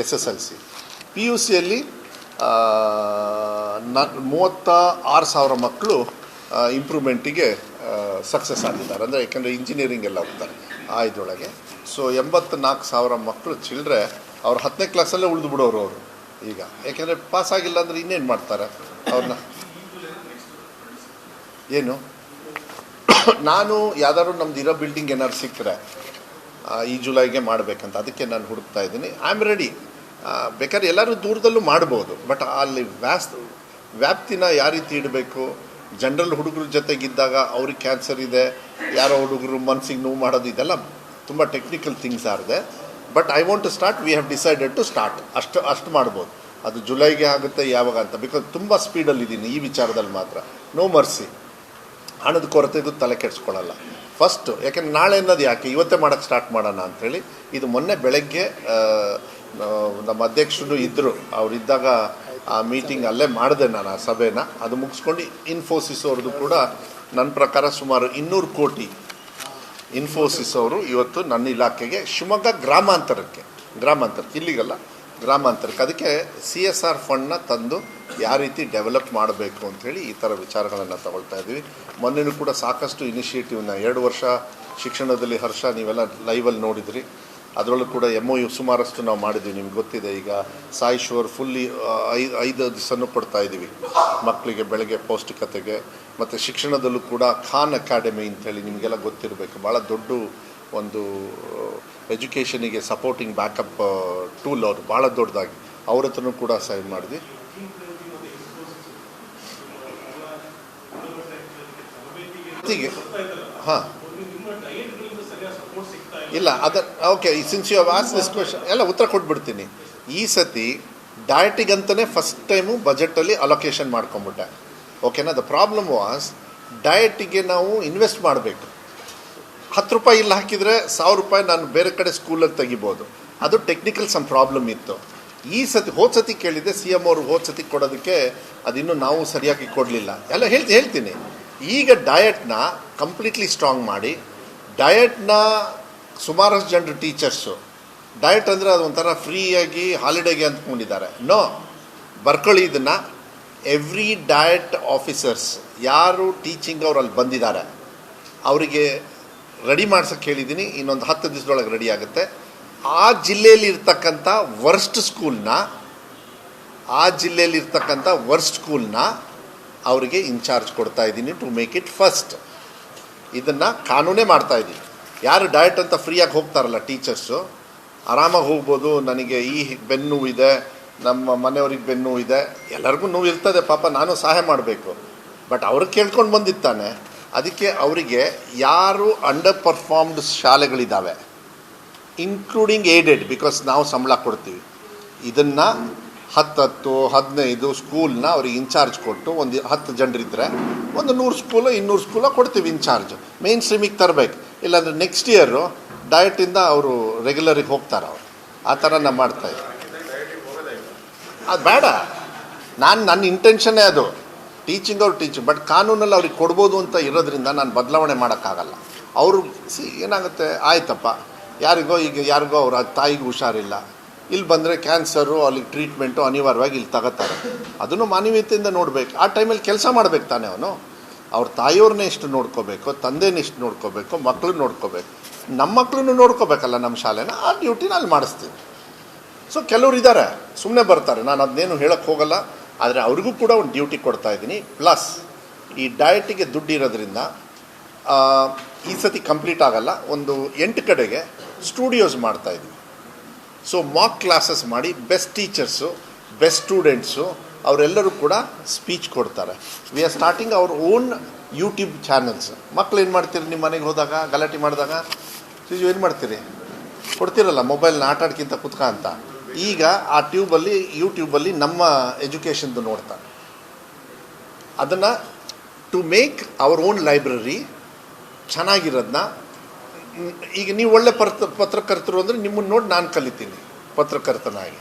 S S L C. P U ಸಿಯಲ್ಲಿ ನ ಮೂವತ್ತ ಆರು ಸಾವಿರ ಮಕ್ಕಳು ಇಂಪ್ರೂವ್ಮೆಂಟಿಗೆ ಸಕ್ಸಸ್ ಆಗಿದ್ದಾರೆ. ಅಂದರೆ ಯಾಕೆಂದರೆ ಇಂಜಿನಿಯರಿಂಗ್ ಎಲ್ಲ ಹೋಗ್ತಾರೆ ಆ ಇದರೊಳಗೆ. ಸೊ, ಎಂಬತ್ನಾಲ್ಕು ಸಾವಿರ ಮಕ್ಕಳು ಚಿಲ್ಲರೆ ಅವ್ರು ಹತ್ತನೇ ಕ್ಲಾಸಲ್ಲೇ ಉಳಿದು ಬಿಡೋರು ಅವರು ಈಗ. ಯಾಕೆಂದರೆ ಪಾಸ್ ಆಗಿಲ್ಲ ಅಂದರೆ ಇನ್ನೇನು ಮಾಡ್ತಾರೆ? ಅವ್ರನ್ನ ಏನು? ನಾನು ಯಾವ್ದಾದ್ರು ನಮ್ದು ಇರೋ ಬಿಲ್ಡಿಂಗ್ ಏನಾದ್ರು ಸಿಕ್ಕರೆ ಈ ಜುಲೈಗೆ ಮಾಡಬೇಕಂತ. ಅದಕ್ಕೆ ನಾನು ಹುಡುಕ್ತಾ ಇದ್ದೀನಿ. ಐ ಆಮ್ ರೆಡಿ ಬೇಕಾದ್ರೆ ಎಲ್ಲರೂ ದೂರದಲ್ಲೂ ಮಾಡ್ಬೋದು. ಬಟ್ ಅಲ್ಲಿ ವ್ಯಾಸ್, ವ್ಯಾಪ್ತಿನ ಯಾವ ರೀತಿ ಇಡಬೇಕು? ಜನರಲ್ ಹುಡುಗರ ಜೊತೆಗಿದ್ದಾಗ ಅವ್ರಿಗೆ ಕ್ಯಾನ್ಸರ್ ಇದೆ, ಯಾರೋ ಹುಡುಗರು ಮನಸ್ಸಿಗೆ ನೋವು ಮಾಡೋದು ಇದೆಲ್ಲ ತುಂಬ ಟೆಕ್ನಿಕಲ್ ಥಿಂಗ್ಸ್ ಆಗಿದೆ but I want to start we have decided to start ಅಷ್ಟು ಅಷ್ಟು ಮಾಡ್ಬೋದು. ಅದು ಜುಲೈಗೆ ಆಗುತ್ತೆ, ಯಾವಾಗ ಅಂತ. ಬಿಕಾಸ್ ತುಂಬ ಸ್ಪೀಡಲ್ಲಿದ್ದೀನಿ ಈ ವಿಚಾರದಲ್ಲಿ ಮಾತ್ರ. ನೋ ಮರ್ಸಿ ಹಣದ ಕೊರತೆಗೂ ತಲೆ ಕೆಡಿಸ್ಕೊಳ್ಳಲ್ಲ. ಫಸ್ಟು ಯಾಕೆಂದ್ರೆ ನಾಳೆ ಅನ್ನೋದು ಯಾಕೆ? ಇವತ್ತೇ ಮಾಡೋಕ್ಕೆ ಸ್ಟಾರ್ಟ್ ಮಾಡೋಣ ಅಂಥೇಳಿ ಇದು ಮೊನ್ನೆ ಬೆಳಗ್ಗೆ ನಮ್ಮ ಅಧ್ಯಕ್ಷರು ಇದ್ದರು ಅವರಿದ್ದಾಗ ಆ ಮೀಟಿಂಗ್ ಅಲ್ಲೇ ಮಾಡಿದೆ ನಾನು ಆ ಸಭೆನ. ಅದು ಮುಗಿಸ್ಕೊಂಡು ಇನ್ಫೋಸಿಸ್ ಅವ್ರದ್ದು ಕೂಡ ನನ್ನ ಪ್ರಕಾರ ಸುಮಾರು ಇನ್ನೂರು ಕೋಟಿ ಇನ್ಫೋಸಿಸ್ ಅವರು ಇವತ್ತು ನನ್ನ ಇಲಾಖೆಗೆ ಶಿವಮೊಗ್ಗ ಗ್ರಾಮಾಂತರಕ್ಕೆ. ಗ್ರಾಮಾಂತರಕ್ಕೆ, ಇಲ್ಲಿಗಲ್ಲ, ಗ್ರಾಮಾಂತರಕ್ಕೆ. ಅದಕ್ಕೆ ಸಿ ಎಸ್ ಆರ್ ಫಂಡ್ನ ತಂದು ಯಾವ ರೀತಿ ಡೆವಲಪ್ ಮಾಡಬೇಕು ಅಂಥೇಳಿ ಈ ಥರ ವಿಚಾರಗಳನ್ನು ತಗೊಳ್ತಾ ಇದ್ದೀವಿ. ಮೊನ್ನೆನೂ ಕೂಡ ಸಾಕಷ್ಟು ಇನಿಷಿಯೇಟಿವ್ನ ಎರಡು ವರ್ಷ ಶಿಕ್ಷಣದಲ್ಲಿ ಹರ್ಷ, ನೀವೆಲ್ಲ ಲೈವಲ್ಲಿ ನೋಡಿದ್ರಿ. ಅದರಲ್ಲೂ ಕೂಡ ಎಂ ಒ ಯು ಸುಮಾರಷ್ಟು ನಾವು ಮಾಡಿದ್ವಿ. ನಿಮ್ಗೆ ಗೊತ್ತಿದೆ, ಈಗ ಸಾಯಿ ಶೋರ್ ಫುಲ್ಲಿ ಐದು ಐದು ದಿವಸನೂ ಕೊಡ್ತಾ ಇದ್ದೀವಿ ಮಕ್ಕಳಿಗೆ ಬೆಳಗ್ಗೆ ಪೌಷ್ಟಿಕತೆಗೆ, ಮತ್ತು ಶಿಕ್ಷಣದಲ್ಲೂ ಕೂಡ ಖಾನ್ ಅಕಾಡೆಮಿ ಅಂತೇಳಿ ನಿಮಗೆಲ್ಲ ಗೊತ್ತಿರಬೇಕು. ಭಾಳ ದೊಡ್ಡ ಒಂದು ಎಜುಕೇಷನಿಗೆ ಸಪೋರ್ಟಿಂಗ್ ಬ್ಯಾಕಪ್ ಟೂಲ್ ಅವರು. ಭಾಳ ದೊಡ್ಡದಾಗಿ. ಅವ್ರ ಹತ್ರನೂ ಕೂಡ ಸೈನ್ ಮಾಡಿದ್ವಿ. ಹಾಂ. ಇಲ್ಲ, ಅದ okay since you ask this question ಎಲ್ಲ ಉತ್ತರ ಕೊಟ್ಬಿಡ್ತೀನಿ. ಈ ಸತಿ ಡಯಟಿಗಂತಲೇ ಫಸ್ಟ್ ಟೈಮು ಬಜೆಟಲ್ಲಿ ಅಲೊಕೇಶನ್ ಮಾಡ್ಕೊಂಬಿಟ್ಟೆ ಓಕೆನಾ ದ ಪ್ರಾಬ್ಲಮ್ ವಾಸ್ ಡಯಟಿಗೆ ನಾವು ಇನ್ವೆಸ್ಟ್ ಮಾಡಬೇಕು. ಹತ್ತು ರೂಪಾಯಿ ಇಲ್ಲಿ ಹಾಕಿದರೆ ಸಾವಿರ ರೂಪಾಯಿ ನಾನು ಬೇರೆ ಕಡೆ ಸ್ಕೂಲಲ್ಲಿ ತೆಗಿಬೋದು. ಅದು ಟೆಕ್ನಿಕಲ್ ಸಮ್ ಪ್ರಾಬ್ಲಮ್ ಇತ್ತು. ಈ ಸತಿ, ಹೋದ ಸತಿ ಕೇಳಿದೆ ಸಿ ಎಂ ಅವರು ಹೋದ ಸತಿ ಕೊಡೋದಕ್ಕೆ ಅದಿನ್ನೂ ನಾವು ಸರಿಯಾಗಿ ಕೊಡಲಿಲ್ಲ. ಎಲ್ಲ ಹೇಳ್ತಿ ಹೇಳ್ತೀನಿ. ಈಗ ಡಯಟ್ನ ಕಂಪ್ಲೀಟ್ಲಿ ಸ್ಟ್ರಾಂಗ್ ಮಾಡಿ ಡಯಟ್ನ ಸುಮಾರಷ್ಟು ಜನರು ಟೀಚರ್ಸು. ಡಯಟ್ ಅಂದರೆ ಅದು ಒಂಥರ ಫ್ರೀಯಾಗಿ ಹಾಲಿಡೇಗೆ ಅಂದ್ಕೊಂಡಿದ್ದಾರೆ ನೋ ಬರ್ಕೊಳ್ಳಿ ಇದನ್ನು. ಎವ್ರಿ ಡಯಟ್ ಆಫೀಸರ್ಸ್ ಯಾರು ಟೀಚಿಂಗ್ ಅವ್ರು ಅಲ್ಲಿ ಬಂದಿದ್ದಾರೆ, ಅವರಿಗೆ ರೆಡಿ ಮಾಡ್ಸೋಕ್ಕೆ ಹೇಳಿದ್ದೀನಿ. ಇನ್ನೊಂದು ಹತ್ತು ದಿವಸದೊಳಗೆ ರೆಡಿ ಆಗುತ್ತೆ. ಆ ಜಿಲ್ಲೆಯಲ್ಲಿ ಇರ್ತಕ್ಕಂಥ ವರ್ಸ್ಟ್ ಸ್ಕೂಲ್ನ ಆ ಜಿಲ್ಲೆಯಲ್ಲಿ ಇರ್ತಕ್ಕಂಥ ವರ್ಸ್ಟ್ ಸ್ಕೂಲ್ನ ಅವರಿಗೆ ಇನ್ಚಾರ್ಜ್ ಕೊಡ್ತಾ ಇದ್ದೀನಿ ಟು ಮೇಕ್ ಇಟ್ ಫಸ್ಟ್ ಇದನ್ನು ಕಾನೂನೇ ಮಾಡ್ತಾ ಇದ್ದೀನಿ. ಯಾರು ಡಯಟ್ ಅಂತ ಫ್ರೀಯಾಗಿ ಹೋಗ್ತಾರಲ್ಲ ಟೀಚರ್ಸು ಆರಾಮಾಗಿ ಹೋಗ್ಬೋದು, ನನಗೆ ಈ ಬೆನ್ನು ಇದೆ, ನಮ್ಮ ಮನೆಯವ್ರಿಗೆ ಬೆನ್ನು ಇದೆ. ಎಲ್ಲರಿಗೂ ನೋವು ಇರ್ತದೆ, ಪಾಪ ನಾನು ಸಹಾಯ ಮಾಡಬೇಕು. ಬಟ್ ಅವ್ರು ಕೇಳ್ಕೊಂಡು ಬಂದಿತ್ತಾನೆ ಅದಕ್ಕೆ ಅವರಿಗೆ ಯಾರು ಅಂಡರ್ ಪರ್ಫಾರ್ಮ್ಡ್ ಶಾಲೆಗಳಿದ್ದಾವೆ ಇನ್ಕ್ಲೂಡಿಂಗ್ ಏಡೆಡ್ ಬಿಕಾಸ್ ನಾವು ಸಂಬಳ ಕೊಡ್ತೀವಿ. ಇದನ್ನು ಹತ್ತತ್ತು, ಹದಿನೈದು ಸ್ಕೂಲ್ನ ಅವ್ರಿಗೆ ಇನ್ಚಾರ್ಜ್ ಕೊಟ್ಟು ಒಂದು ಹತ್ತು ಜನರಿದ್ದರೆ ಒಂದು ನೂರು ಸ್ಕೂಲು ಇನ್ನೂರು ಸ್ಕೂಲ ಕೊಡ್ತೀವಿ ಇನ್ಚಾರ್ಜ್ ಮೇನ್ ಸ್ಟ್ರೀಮಿಗೆ ತರಬೇಕು. ಇಲ್ಲಾಂದರೆ ನೆಕ್ಸ್ಟ್ ಇಯರು ಡಯಟಿಂದ ಅವರು ರೆಗ್ಯುಲರಿಗೆ ಹೋಗ್ತಾರೆ ಅವರು. ಆ ಥರ ನಾವು ಇದ್ದೆ ಅದು ಬೇಡ. ನಾನು ನನ್ನ ಇಂಟೆನ್ಷನ್ನೇ ಅದು. ಟೀಚಿಂಗ್ ಅವ್ರು ಟೀಚಿಂಗ್ ಬಟ್ ಕಾನೂನಲ್ಲಿ ಅವ್ರಿಗೆ ಕೊಡ್ಬೋದು ಅಂತ ಇರೋದ್ರಿಂದ ನಾನು ಬದಲಾವಣೆ ಮಾಡೋಕ್ಕಾಗಲ್ಲ. ಅವರು ಸಿ ಏನಾಗುತ್ತೆ? ಆಯ್ತಪ್ಪ. ಯಾರಿಗೋ ಈಗ, ಯಾರಿಗೋ ಅವ್ರ ತಾಯಿಗೆ ಹುಷಾರಿಲ್ಲ. ಇಲ್ಲಿ ಬಂದರೆ ಕ್ಯಾನ್ಸರು ಅಲ್ಲಿಗೆ ಟ್ರೀಟ್ಮೆಂಟು ಅನಿವಾರ್ಯವಾಗಿ ಇಲ್ಲಿ ತಗೋತಾರೆ. ಅದನ್ನು ಮಾನವೀಯತೆಯಿಂದ ನೋಡಬೇಕು. ಆ ಟೈಮಲ್ಲಿ ಕೆಲಸ ಮಾಡ್ಬೇಕು ತಾನೇ ಅವನು. ಅವ್ರ ತಾಯಿಯವ್ರನ್ನೇ ಎಷ್ಟು ನೋಡ್ಕೋಬೇಕು, ತಂದೆನ ಎಷ್ಟು ನೋಡ್ಕೋಬೇಕು ಮಕ್ಕಳು ನೋಡ್ಕೋಬೇಕು. ನಮ್ಮ ಮಕ್ಕಳನ್ನು ನೋಡ್ಕೋಬೇಕಲ್ಲ ನಮ್ಮ ಶಾಲೆನ? ಆ ಡ್ಯೂಟಿನ ಅಲ್ಲಿ ಮಾಡಿಸ್ತೀನಿ. ಸೊ ಕೆಲವ್ರು ಇದ್ದಾರೆ ಸುಮ್ಮನೆ ಬರ್ತಾರೆ. ನಾನು ಅದನ್ನೇನು ಹೇಳಕ್ಕೆ ಹೋಗಲ್ಲ, ಆದರೆ ಅವ್ರಿಗೂ ಕೂಡ ಒಂದು ಡ್ಯೂಟಿ ಕೊಡ್ತಾ ಇದ್ದೀನಿ. ಪ್ಲಸ್ ಈ ಡಯಟಿಗೆ ದುಡ್ಡು ಇರೋದ್ರಿಂದ ಈ ಸತಿ ಕಂಪ್ಲೀಟ್ ಆಗಲ್ಲ. ಒಂದು ಎಂಟು ಕಡೆಗೆ ಸ್ಟುಡಿಯೋಸ್ ಮಾಡ್ತಾ ಇದ್ವಿ ಸೊ ಮಾಕ್ ಕ್ಲಾಸಸ್ ಮಾಡಿ ಬೆಸ್ಟ್ ಟೀಚರ್ಸು ಬೆಸ್ಟ್ ಸ್ಟೂಡೆಂಟ್ಸು ಅವರೆಲ್ಲರೂ ಕೂಡ ಸ್ಪೀಚ್ ಕೊಡ್ತಾರೆ. ವಿ ಆರ್ ಸ್ಟಾರ್ಟಿಂಗ್ ಅವ್ರ ಓನ್ ಯೂಟ್ಯೂಬ್ ಚಾನಲ್ಸ್ ಮಕ್ಳು ಏನು ಮಾಡ್ತೀರಿ ನಿಮ್ಮ ಮನೆಗೆ ಹೋದಾಗ, ಗಲಾಟೆ ಮಾಡಿದಾಗ? ಸಿಜು ಏನು ಮಾಡ್ತೀರಿ? ಕೊಡ್ತಿರಲ್ಲ ಮೊಬೈಲ್ನ ಆಟ ಆಡ್ಕಿಂತ ಕುತ್ಕ ಅಂತ. ಈಗ ಆ ಟ್ಯೂಬಲ್ಲಿ ಯೂಟ್ಯೂಬಲ್ಲಿ ನಮ್ಮ ಎಜುಕೇಷನ್ದು ನೋಡ್ತಾರೆ ಅದನ್ನು to make our own library ಚೆನ್ನಾಗಿರೋದನ್ನ ಈಗ ನೀವು ಒಳ್ಳೆ ಪತ್ರ, ಪತ್ರಕರ್ತರು ಅಂದರೆ ನಿಮ್ಮನ್ನು ನೋಡಿ ನಾನು ಕಲಿತೀನಿ, ಪತ್ರಕರ್ತನಾಗಿ.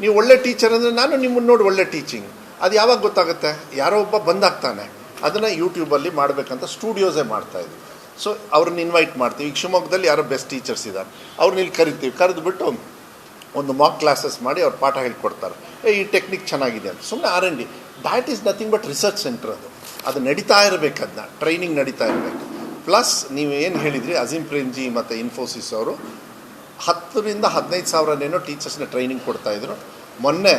ನೀವು ಒಳ್ಳೆ ಟೀಚರ್ ಅಂದರೆ ನಾನು ನಿಮ್ಮನ್ನು ನೋಡಿ ಒಳ್ಳೆ ಟೀಚಿಂಗ್. ಅದು ಯಾವಾಗ ಗೊತ್ತಾಗುತ್ತೆ? ಯಾರೋ ಒಬ್ಬ ಬಂದಾಗ್ತಾನೆ. ಅದನ್ನು ಯೂಟ್ಯೂಬಲ್ಲಿ ಮಾಡಬೇಕಂತ ಸ್ಟುಡಿಯೋಸೇ ಮಾಡ್ತಾಯಿದ್ವಿ ಸೊ ಅವ್ರನ್ನ ಇನ್ವೈಟ್ ಮಾಡ್ತೀವಿ. ಈಗ ಶಿವಮೊಗ್ಗದಲ್ಲಿ ಯಾರೋ ಬೆಸ್ಟ್ ಟೀಚರ್ಸ್ ಇದ್ದಾರೆ ಅವ್ರನ್ನ ಇಲ್ಲಿ ಕರಿತೀವಿ. ಕರೆದುಬಿಟ್ಟು ಒಂದು ಮಾಕ್ ಕ್ಲಾಸಸ್ ಮಾಡಿ ಅವ್ರು ಪಾಠ ಹೇಳ್ಕೊಡ್ತಾರೆ. ಏ, ಈ ಟೆಕ್ನಿಕ್ ಚೆನ್ನಾಗಿದೆ ಅಂತ. ಸುಮ್ಮನೆ R N D that is nothing but research centre ಅದು. ಅದು ನಡೀತಾ ಇರಬೇಕು ಅದನ್ನ ಟ್ರೈನಿಂಗ್ ನಡೀತಾ ಇರಬೇಕು. ಪ್ಲಸ್ ನೀವು ಏನು ಹೇಳಿದ್ರಿ? ಅಜಿಮ್ ಪ್ರೇಮ್ಜಿ ಮತ್ತು ಇನ್ಫೋಸಿಸ್ ಅವರು ಹತ್ತರಿಂದ ಹದಿನೈದು ಸಾವಿರನೇನೋ ಟೀಚರ್ಸ್ನ ಟ್ರೈನಿಂಗ್ ಕೊಡ್ತಾಯಿದ್ರು ಮೊನ್ನೆ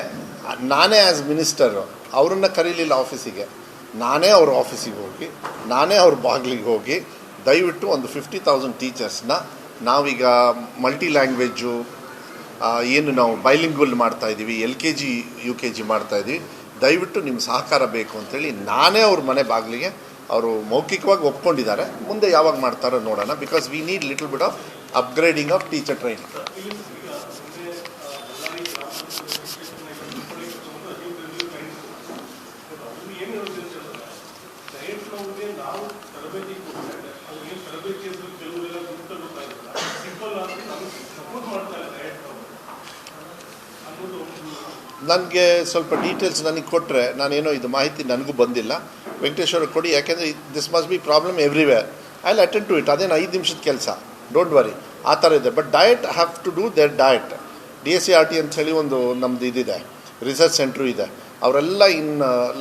ನಾನೇ ಆ್ಯಸ್ ಮಿನಿಸ್ಟರು ಅವ್ರನ್ನ ಕರೀಲಿಲ್ಲ ಆಫೀಸಿಗೆ. ನಾನೇ ಅವ್ರ ಆಫೀಸಿಗೆ ಹೋಗಿ, ನಾನೇ ಅವ್ರ ಬಾಗಿಲಿಗೆ ಹೋಗಿ ದಯವಿಟ್ಟು ಒಂದು ಫಿಫ್ಟಿ ತೌಸಂಡ್ ಟೀಚರ್ಸ್ನ ನಾವೀಗ ಮಲ್ಟಿ ಲ್ಯಾಂಗ್ವೇಜು ಏನು ನಾವು ಬೈಲಿಂಗ್ವಲ್ ಮಾಡ್ತಾಯಿದ್ದೀವಿ L K G, U K G ಮಾಡ್ತಾ ಇದ್ದೀವಿ ದಯವಿಟ್ಟು ನಿಮ್ಮ ಸಹಕಾರ ಬೇಕು ಅಂತೇಳಿ ನಾನೇ ಅವ್ರ ಮನೆ ಬಾಗಿಲಿಗೆ, ಅವರು ಮೌಖಿಕವಾಗಿ ಒಪ್ಕೊಂಡಿದ್ದಾರೆ. ಮುಂದೆ ಯಾವಾಗ ಮಾಡ್ತಾರೋ ನೋಡೋಣ because we need little bit of upgrading of teacher training ನನಗೆ ಸ್ವಲ್ಪ ಡೀಟೇಲ್ಸ್ ನನಗೆ ಕೊಟ್ಟರೆ ನಾನೇನೋ ಇದು ಮಾಹಿತಿ ನನಗೂ ಬಂದಿಲ್ಲ. ವೆಂಕಟೇಶ್ವರ ಕೊಡಿ, ಯಾಕೆಂದರೆ this must be problem everywhere I attend to it ಅದೇನು ಐದು ನಿಮಿಷದ ಕೆಲಸ. ಡೋಂಟ್ ವರಿ ಆ ಥರ ಇದೆ. But DIET have to do their DIET D S C R T ಅಂತ ಹೇಳಿ ಒಂದು ನಮ್ಮದು ಇದಿದೆ. ರಿಸರ್ಚ್ ಸೆಂಟ್ರು ಇದೆ. ಅವರೆಲ್ಲ ಇನ್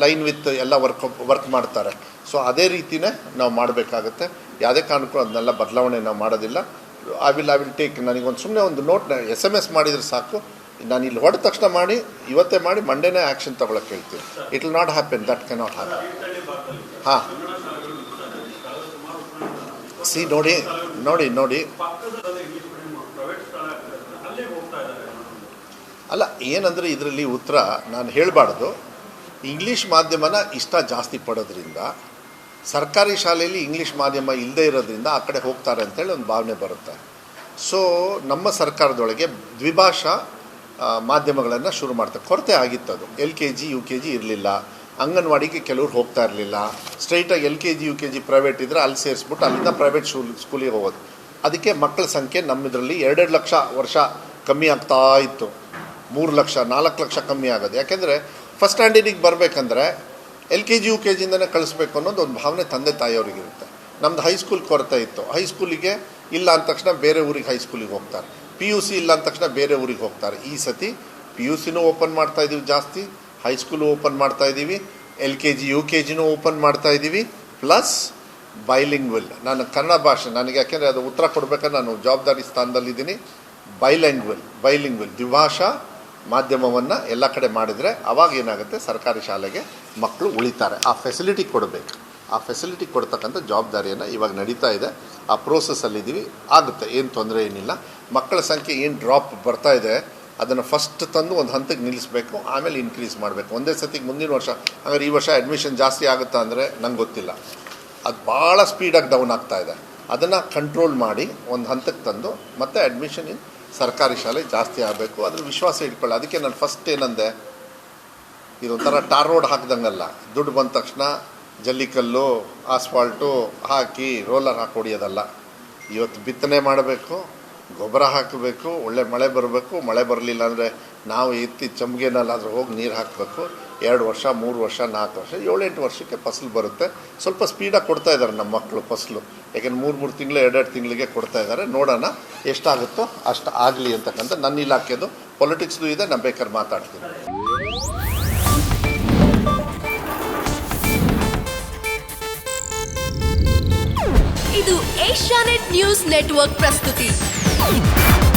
ಲೈನ್ ವಿತ್ ಎಲ್ಲ ವರ್ಕ್ ವರ್ಕ್ ಮಾಡ್ತಾರೆ. ಸೊ ಅದೇ ರೀತಿನೇ ನಾವು ಮಾಡಬೇಕಾಗತ್ತೆ. ಯಾವುದೇ ಕಾರಣಕ್ಕೂ ಅದನ್ನೆಲ್ಲ ಬದಲಾವಣೆ ನಾವು ಮಾಡೋದಿಲ್ಲ. I will I will take ನನಗೊಂದು ಸುಮ್ಮನೆ ಒಂದು ನೋಟ್ನ ಎಸ್ ಎಂ ಎಸ್ ಮಾಡಿದರೆ ಸಾಕು. ನಾನು ಇಲ್ಲಿ ಹೊಡೆದ ತಕ್ಷಣ ಮಾಡಿ ಇವತ್ತೇ ಮಾಡಿ ಮಂಡೇನೇ ಆ್ಯಕ್ಷನ್ ತಗೊಳಕ್ಕೆ ಹೇಳ್ತೀನಿ. It will not happen that cannot happen ಹಾಂ. ಸಿ ನೋಡಿ ನೋಡಿ ನೋಡಿ. ಅಲ್ಲೇ, ಏನಂದರೆ ಇದರಲ್ಲಿ ಉತ್ತರ ನಾನು ಹೇಳಬಾರ್ದು. ಇಂಗ್ಲೀಷ್ ಮಾಧ್ಯಮನ ಇಷ್ಟ ಜಾಸ್ತಿ ಪಡೋದ್ರಿಂದ, ಸರ್ಕಾರಿ ಶಾಲೆಯಲ್ಲಿ ಇಂಗ್ಲೀಷ್ ಮಾಧ್ಯಮ ಇಲ್ಲದೇ ಇರೋದ್ರಿಂದ ಆ ಕಡೆ ಹೋಗ್ತಾರೆ ಅಂತೇಳಿ ಒಂದು ಭಾವನೆ ಬರುತ್ತೆ. ಸೊ ನಮ್ಮ ಸರ್ಕಾರದೊಳಗೆ ದ್ವಿಭಾಷಾ ಮಾಧ್ಯಮಗಳನ್ನು ಶುರು ಮಾಡ್ತಾರೆ. ಕೊರತೆ ಆಗಿತ್ತು ಅದು. L K G U K G ಇರಲಿಲ್ಲ. ಅಂಗನವಾಡಿಗೆ ಕೆಲವ್ರು ಹೋಗ್ತಾ ಇರಲಿಲ್ಲ. ಸ್ಟ್ರೈಟಾಗಿ L K G U K G private ಇದ್ದರೆ ಅಲ್ಲಿ ಸೇರಿಸ್ಬಿಟ್ಟು ಅಲ್ಲಿಂದ ಪ್ರೈವೇಟ್ ಸ್ಕೂಲ್ ಸ್ಕೂಲಿಗೆ ಹೋಗೋದು. ಅದಕ್ಕೆ ಮಕ್ಕಳ ಸಂಖ್ಯೆ ನಮ್ಮಿದ್ರಲ್ಲಿ ಎರಡೆರಡು ಲಕ್ಷ ವರ್ಷ ಕಮ್ಮಿ ಆಗ್ತಾ ಇತ್ತು. ಮೂರು ಲಕ್ಷ, ನಾಲ್ಕು ಲಕ್ಷ ಕಮ್ಮಿ ಆಗೋದು. ಯಾಕೆಂದರೆ ಫಸ್ಟ್ ಸ್ಟ್ಯಾಂಡರ್ಡಿಗೆ ಬರಬೇಕಂದ್ರೆ L K G U K ಜಿಯಿಂದನೇ ಕಳಿಸ್ಬೇಕು ಅನ್ನೋದು ಒಂದು ಭಾವನೆ ತಂದೆ ತಾಯಿಯವರಿಗಿರುತ್ತೆ. ನಮ್ದು ಹೈಸ್ಕೂಲ್ ಕೊರತೆ ಇತ್ತು. ಹೈಸ್ಕೂಲಿಗೆ ಇಲ್ಲ ಅಂದ ತಕ್ಷಣ ಬೇರೆ ಊರಿಗೆ ಹೈಸ್ಕೂಲಿಗೆ ಹೋಗ್ತಾರೆ. ಪಿ ಯು ಸಿ ಇಲ್ಲ ಅಂದ ತಕ್ಷಣ ಬೇರೆ ಊರಿಗೆ ಹೋಗ್ತಾರೆ. ಈ ಸತಿ ಪಿ ಯು ಸಿನೂ ಓಪನ್ ಮಾಡ್ತಾ ಇದ್ದೀವಿ ಜಾಸ್ತಿ. ಹೈಸ್ಕೂಲು ಓಪನ್ ಮಾಡ್ತಾ ಇದ್ದೀವಿ L K G U K ಜಿನೂ open ಮಾಡ್ತಾ ಇದ್ದೀವಿ ಪ್ಲಸ್ ಬೈಲಿಂಗ್ವಿಲ್ ನಾನು ಕನ್ನಡ ಭಾಷೆ, ನನಗೆ ಯಾಕೆಂದರೆ ಅದು ಉತ್ತರ ಕೊಡ್ಬೇಕಾದ್ರೆ ನಾನು ಜವಾಬ್ದಾರಿ ಸ್ಥಾನದಲ್ಲಿದ್ದೀನಿ. ಬೈಲ್ಯಾಂಗ್ವಿಲ್ ಬೈಲಿಂಗ್ವಿಲ್ ದ್ವಿಭಾಷಾ ಮಾಧ್ಯಮವನ್ನು ಎಲ್ಲ ಕಡೆ ಮಾಡಿದರೆ ಅವಾಗ ಏನಾಗುತ್ತೆ? ಸರ್ಕಾರಿ ಶಾಲೆಗೆ ಮಕ್ಕಳು ಉಳಿತಾರೆ. ಆ ಫೆಸಿಲಿಟಿ ಕೊಡಬೇಕು. ಆ ಫೆಸಿಲಿಟಿ ಕೊಡ್ತಕ್ಕಂಥ ಜವಾಬ್ದಾರಿಯನ್ನು ಇವಾಗ ನಡೀತಾ ಇದೆ. ಆ ಪ್ರೋಸೆಸ್ಸಲ್ಲಿದ್ದೀವಿ ಆಗುತ್ತೆ. ಏನು ತೊಂದರೆ ಏನಿಲ್ಲ. ಮಕ್ಕಳ ಸಂಖ್ಯೆ ಏನು ಡ್ರಾಪ್ ಬರ್ತಾ ಇದೆ? ಅದನ್ನು ಫಸ್ಟ್ ತಂದು ಒಂದು ಹಂತಕ್ಕೆ ನಿಲ್ಲಿಸಬೇಕು, ಆಮೇಲೆ ಇನ್ಕ್ರೀಸ್ ಮಾಡಬೇಕು. ಒಂದೇ ಸತಿಗೆ ಮುಂದಿನ ವರ್ಷ ಹಾಗಾದ್ರೆ ಈ ವರ್ಷ ಅಡ್ಮಿಷನ್ ಜಾಸ್ತಿ ಆಗುತ್ತಾ ಅಂದರೆ ನಂಗೆ ಗೊತ್ತಿಲ್ಲ. ಅದು ಭಾಳ ಸ್ಪೀಡಾಗಿ ಡೌನ್ ಆಗ್ತಾ ಇದೆ. ಅದನ್ನು ಕಂಟ್ರೋಲ್ ಮಾಡಿ ಒಂದು ಹಂತಕ್ಕೆ ತಂದು, ಮತ್ತೆ ಅಡ್ಮಿಷನ್ ಇನ್ ಸರ್ಕಾರಿ ಶಾಲೆ ಜಾಸ್ತಿ ಆಗಬೇಕು. ಅದ್ರ ವಿಶ್ವಾಸ ಇಟ್ಕೊಳ್ಳಿ. ಅದಕ್ಕೆ ನಾನು ಫಸ್ಟ್ ಏನಂದೆ, ಇದೊಂಥರ ಟಾರ್ ರೋಡ್ ಹಾಕ್ದಂಗಲ್ಲ. ದುಡ್ಡು ಬಂದ ತಕ್ಷಣ ಜಲ್ಲಿಕಲ್ಲು ಆಸ್ಫಾಲ್ಟು ಹಾಕಿ ರೋಲರ್ ಹಾಕಿ ಹೊಡಿಯೋದಲ್ಲ ಇವತ್ತು ಬಿತ್ತನೆ ಮಾಡಬೇಕು ಗೊಬ್ಬರ ಹಾಕಬೇಕು, ಒಳ್ಳೆ ಮಳೆ ಬರಬೇಕು, ಮಳೆ ಬರಲಿಲ್ಲ ಅಂದರೆ ನಾವು ಎತ್ತಿ ಚಮ್ಗೆನಲ್ಲಾದರೂ ಹೋಗಿ ನೀರು ಹಾಕಬೇಕು. ಎರಡು ವರ್ಷ, ಮೂರು ವರ್ಷ, ನಾಲ್ಕು ವರ್ಷ, ಏಳೆಂಟು ವರ್ಷಕ್ಕೆ ಫಸಲು ಬರುತ್ತೆ. ಸ್ವಲ್ಪ ಸ್ಪೀಡಾಗಿ ಕೊಡ್ತಾ ಇದ್ದಾರೆ ನಮ್ಮ ಮಕ್ಕಳು ಫಸಲು. ಯಾಕೆಂದ್ರೆ ಮೂರು ಮೂರು ತಿಂಗಳು ಎರಡೆರಡು ತಿಂಗಳಿಗೆ ಕೊಡ್ತಾ ಇದ್ದಾರೆ ನೋಡೋಣ ಎಷ್ಟಾಗುತ್ತೋ ಅಷ್ಟು ಆಗಲಿ ಅಂತಕ್ಕಂಥ ನನ್ನ ಇಲಾಖೆದು ಪೊಲಿಟಿಕ್ಸ್ದು ಇದೆ, ನಾನು ಬೇಕಾದ್ರೆ ಮಾತಾಡ್ತೀನಿ. ಇದು ಏಷ್ಯಾನೆಟ್ ನ್ಯೂಸ್ ನೆಟ್ವರ್ಕ್ ಪ್ರಸ್ತುತಿ. Oh!